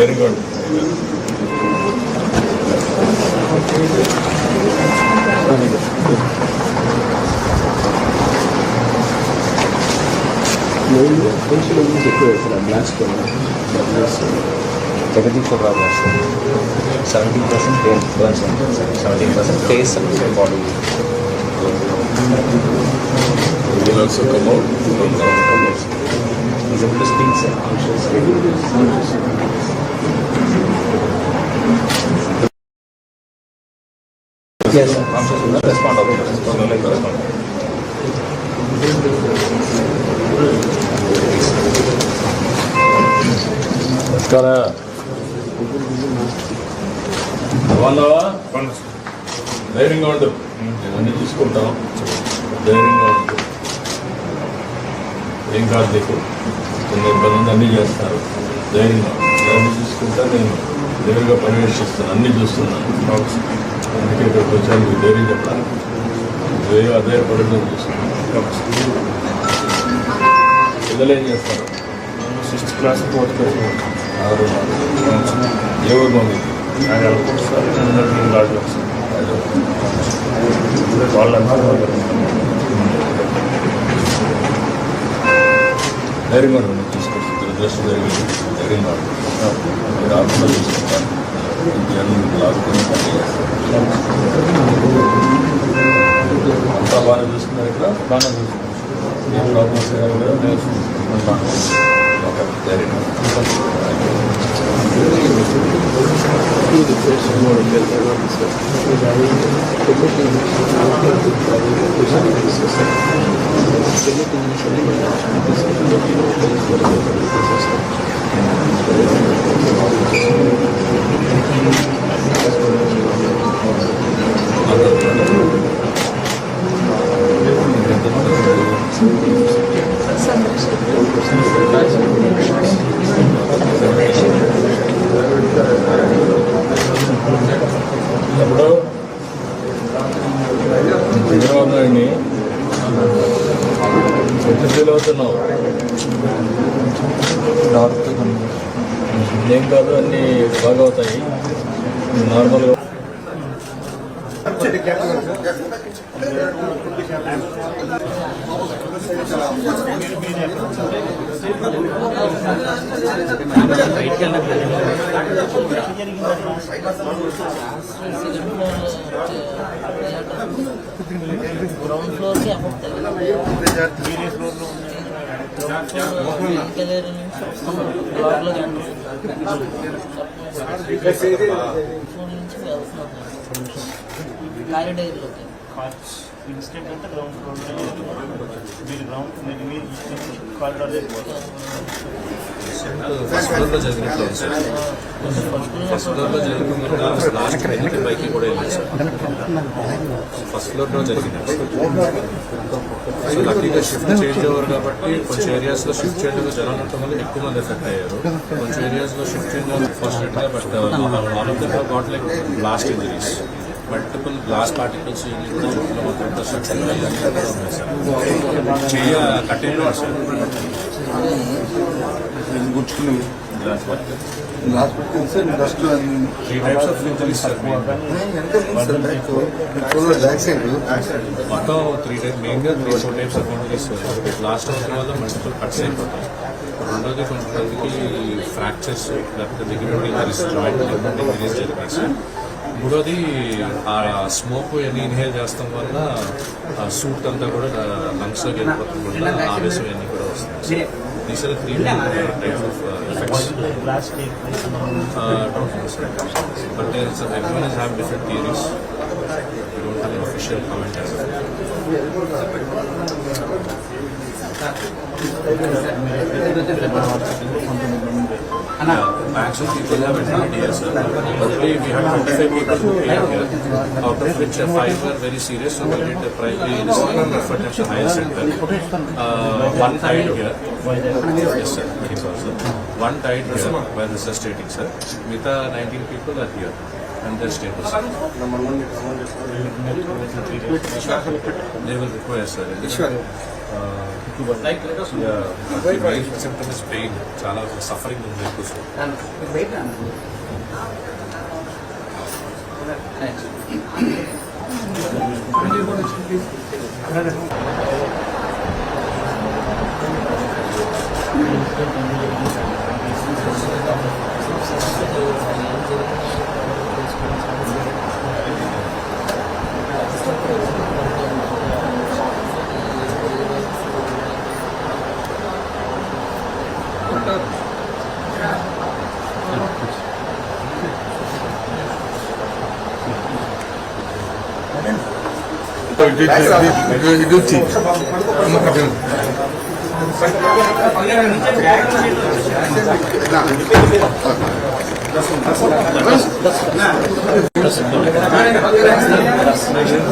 very good. Everything for our Seventeen percent pain, burns seventeen percent face and body. will also come out. He's a pristine, conscious. Respond అవుతుంది బాగున్నావా ధైర్యంగా ఉండు. నేను అన్ని చూసుకుంటాం. ధైర్యంగా ఉండు. ఏం కాదు నీకు. చిన్న ఇబ్బంది అన్నీ చేస్తారు. ధైర్యంగా అన్నీ చూసుకుంటా నేను దగ్గరగా పర్యవేక్షిస్తాను. అన్నీ చూస్తున్నాను. అందుకే ఇక్కడికి వచ్చాను మీకు ధైర్యం చెప్పాలి ఏదో అదే పడడం పిల్లలు ఏం చేస్తారు సిక్స్త్ క్లాస్ ఫోర్త్ క్లాస్ ఆరు ఏ ఊరు మమ్మీ ఆయన అనుకుంటు అందరికీ గాడు వాళ్ళంతా ధైర్యంగా ఉండండి తీసుకొచ్చి దురదృష్టం జరిగింది. ధైర్యంగా. ఉండండి ఆత్మ చూసుకుంటారు అంతా బాగానే చూస్తున్నారు ఇక్కడ. బాగా చూస్తున్నారు. ఏ ప్రాబ్లమ్స్ Sen de అన్నీ బాగా అవుతాయి నార్మల్గా గ్రౌండ్ ఫ్లోర్కి అమౌంట్ బ్లాక్లో నుంచి వెళ్తున్నాం కారిడైర్లోకి ఇన్స్టెంట్ అంటే గ్రౌండ్ ఫ్లోర్ మీరు గ్రౌండ్ ఫస్ట్ ఫ్లోర్లో జరిగినట్లు సార్ ఫస్ట్ ఫ్లోర్లో జరిగిన లాస్ట్ కూడా వెళ్ళింది సార్ ఫస్ట్ ఫ్లోర్లో జరిగింది సో లక్కీగా షిఫ్ట్ చేంజ్ ఓవర్ కాబట్టి కొంచెం ఏరియాస్లో షిఫ్ట్ చేయడం జనం ఉండటం వల్ల ఎక్కువ మంది ఎఫెక్ట్ అయ్యారు. కొంచెం ఏరియాస్లో shift change first ఫార్చునేట్గా but all of that got like blast injuries multiple glass particles sir చెయ్య కట్టేయడం sir గుచ్చుకుని hospital sir dust three types of injuries sir accident మొత్తం త్రీ టైప్ మెయిన్గా three four types of injuries last అవసరం వల్ల multiple cuts అయిపోతాయి రెండోది కొంతమందికి fractures లేకపోతే దగ్గర ఇంజరీస్ జాయింట్ ఇంజరీస్ సార్ మూడోది ఆ స్మోక్ ఇవన్నీ ఇన్హేల్ చేస్తాం వల్ల ఆ సూట్ అంతా కూడా లంగ్స్లోకి వెళ్ళిపోతుంది వల్ల ఆవేశం ఇవన్నీ కూడా వస్తుంది these are three types of effects Uh, different theories. We don't have an official comment as of now. Yeah, maximum people have attended here, sir. Only we have 25 people who came here, out of which uh, five were very serious, so we did the primary listening referred at the higher center. Uh, one died here. Yes, sir. Medical also. One died here, where this is stating, sir. Mita 19 people are here. And they're stable, sir. They will require, sir. like main symptom is pain చాలా suffering ఉంది ఎక్కువ ఇది వచ్చి slab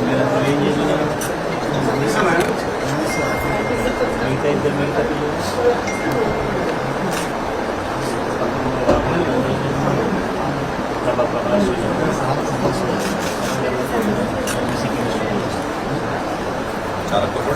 మీరు అసలు ఏం చేసినారు మిగతా ఇద్దరు మిగతా పిల్లలు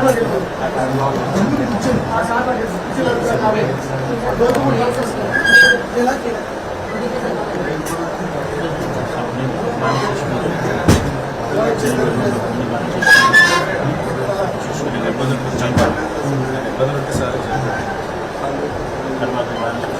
కంప్లైంట్స్ ఇబ్బంది ఇబ్బంది ఉంటే సార్ తర్వాత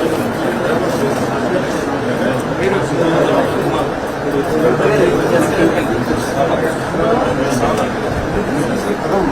Tamam mı?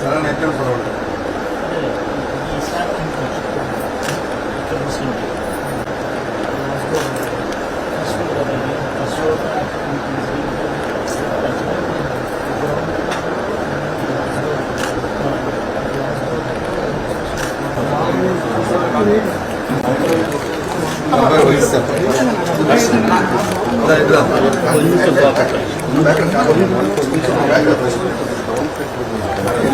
సరే నేను చూడండి Thank you.